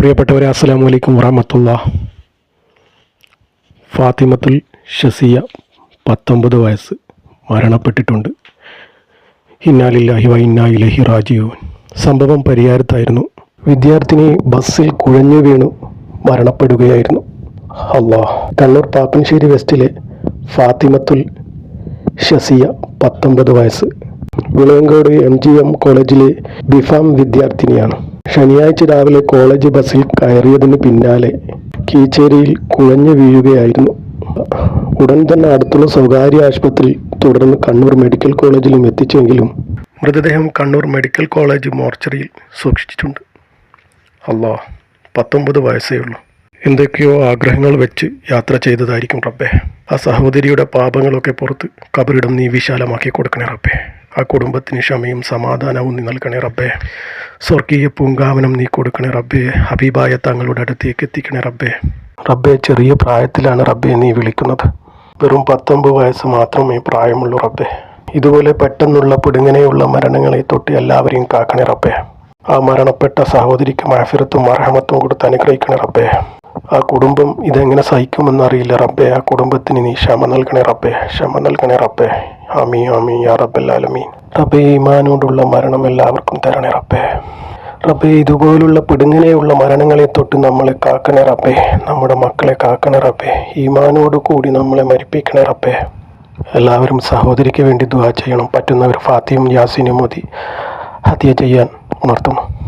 പ്രിയപ്പെട്ടവരെ അസ്സാം വലൈക്കും വറഹമത്തുള്ള. ഫാത്തിമത്തുൽ ഷസിയ പത്തൊമ്പത് വയസ്സ് മരണപ്പെട്ടിട്ടുണ്ട്. ഇന്നാലില്ലാഹി വ ഇന്നാ ഇലഹി റാജീവൻ സംഭവം പരിഹാരത്തായിരുന്നു. വിദ്യാർത്ഥിനി ബസ്സിൽ കുഴഞ്ഞു വീണു മരണപ്പെടുകയായിരുന്നു. അള്ളാ. കണ്ണൂർ പാപ്പൻശ്ശേരി വെസ്റ്റിലെ ഫാത്തിമത്തുൽ ഷസിയ പത്തൊമ്പത് വയസ്സ്. വിളയങ്കോട് എം ജി എം കോളേജിലെ ബിഫാം വിദ്യാർത്ഥിനിയാണ്. ശനിയാഴ്ച രാവിലെ കോളേജ് ബസ്സിൽ കയറിയതിന് പിന്നാലെ കീച്ചേരിയിൽ കുഴഞ്ഞു വീഴുകയായിരുന്നു. ഉടൻ തന്നെ അടുത്തുള്ള സ്വകാര്യ ആശുപത്രി തുടർന്ന് കണ്ണൂർ മെഡിക്കൽ കോളേജിലും എത്തിച്ചെങ്കിലും മൃതദേഹം കണ്ണൂർ മെഡിക്കൽ കോളേജ് മോർച്ചറിയിൽ സൂക്ഷിച്ചിട്ടുണ്ട്. അല്ലോ പത്തൊമ്പത് വയസ്സേ ഉള്ളൂ. എന്തൊക്കെയോ ആഗ്രഹങ്ങൾ വെച്ച് യാത്ര ചെയ്തതായിരിക്കും റബ്ബേ. ആ സഹോദരിയുടെ പാപങ്ങളൊക്കെ പുറത്ത് കബറിടം നീ വിശാലമാക്കി കൊടുക്കണേ റബ്ബേ. ആ കുടുംബത്തിന് ക്ഷമയും സമാധാനവും നീ നൽകണേ റബ്ബേ. സ്വർഗീയ പൂങ്കാവനം നീ കൊടുക്കണേ റബ്ബേ. ഹബീബായ തങ്ങളുടെ അടുത്തേക്ക് എത്തിക്കണേ റബ്ബേ. റബ്ബേ ചെറിയ പ്രായത്തിലാണ് റബ്ബെ നീ വിളിക്കുന്നത്. വെറും പത്തൊമ്പത് വയസ്സ് മാത്രമേ പ്രായമുള്ളൂ റബ്ബേ. ഇതുപോലെ പെട്ടെന്നുള്ള പിടുങ്ങനെയുള്ള മരണങ്ങളെ തൊട്ട് എല്ലാവരെയും കാക്കണേ റബ്ബേ. ആ മരണപ്പെട്ട സഹോദരിക്ക് മാഫിറത്തും അർഹമത്തും കൊടുത്ത് അനുഗ്രഹിക്കണേ റബ്ബേ. ആ കുടുംബം ഇതെങ്ങനെ സഹിക്കുമെന്നറിയില്ല. റബ്ബെ ആ കുടുംബത്തിന് നീ ക്ഷമ നൽകണേ റബ്ബെ. ക്ഷമ നൽകണേ റബ്ബെ. ആമീ ആമീ യാ റബ്ബല്ലാലമീൻ റബ്ബെ ഈമാനോടുള്ള മരണം എല്ലാവർക്കും തരണേ റബ്ബെ. റബ്ബെ ഇതുപോലുള്ള പിടുങ്ങനെയുള്ള മരണങ്ങളെ തൊട്ട് നമ്മളെ കാക്കണേ റബ്ബെ. നമ്മുടെ മക്കളെ കാക്കണേ റബ്ബെ. ഈമാനോട് കൂടി നമ്മളെ മരിപ്പിക്കണേ റബ്ബെ. എല്ലാവരും സഹോദരിക്ക് വേണ്ടി ദുവാ ചെയ്യണം. പറ്റുന്നവർ ഫാത്തിയും യാസിനും മോദി ഹത്യ ചെയ്യാൻ ഉണർത്തുന്നു.